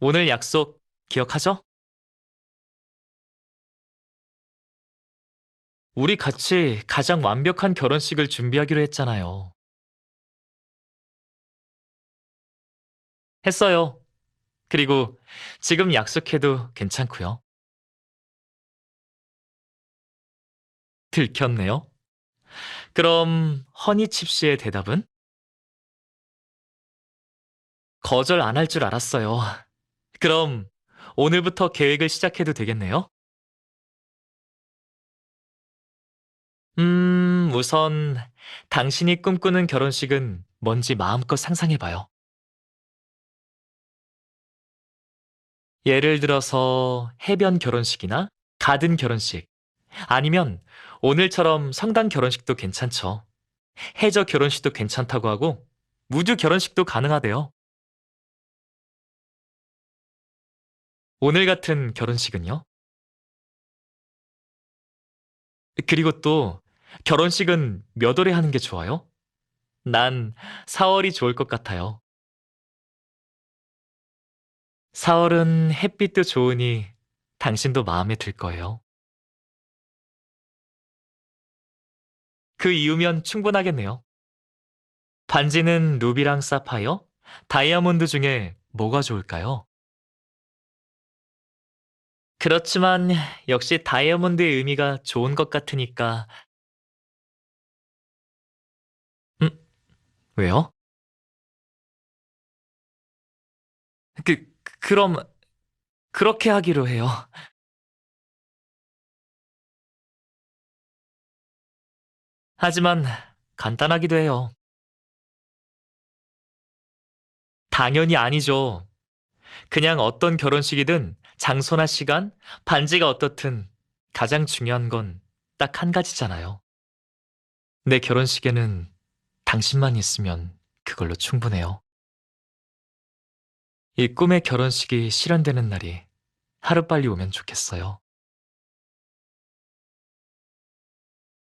오늘 약속 기억하죠? 우리 같이 가장 완벽한 결혼식을 준비하기로 했잖아요. 했어요. 그리고 지금 약속해도 괜찮고요. 들켰네요. 그럼 허니칩 씨의 대답은? 거절 안 할 줄 알았어요. 그럼 오늘부터 계획을 시작해도 되겠네요? 음, 우선 당신이 꿈꾸는 결혼식은 뭔지 마음껏 상상해봐요. 예를 들어서 해변 결혼식이나 가든 결혼식, 아니면 오늘처럼 성당 결혼식도 괜찮죠. 해저 결혼식도 괜찮다고 하고 무주 결혼식도 가능하대요. 오늘 같은 결혼식은요? 그리고 또 결혼식은 몇 월에 하는 게 좋아요? 난 4월이 좋을 것 같아요. 4월은 햇빛도 좋으니 당신도 마음에 들 거예요. 그 이유면 충분하겠네요. 반지는 루비랑 사파이어, 다이아몬드 중에 뭐가 좋을까요? 그렇지만 역시 다이아몬드의 의미가 좋은 것 같으니까. 음, 왜요? 그, 그럼 그렇게 하기로 해요. 하지만 간단하기도 해요. 당연히 아니죠. 그냥 어떤 결혼식이든 장소나 시간, 반지가 어떻든 가장 중요한 건 딱 한 가지잖아요. 내 결혼식에는 당신만 있으면 그걸로 충분해요. 이 꿈의 결혼식이 실현되는 날이 하루빨리 오면 좋겠어요.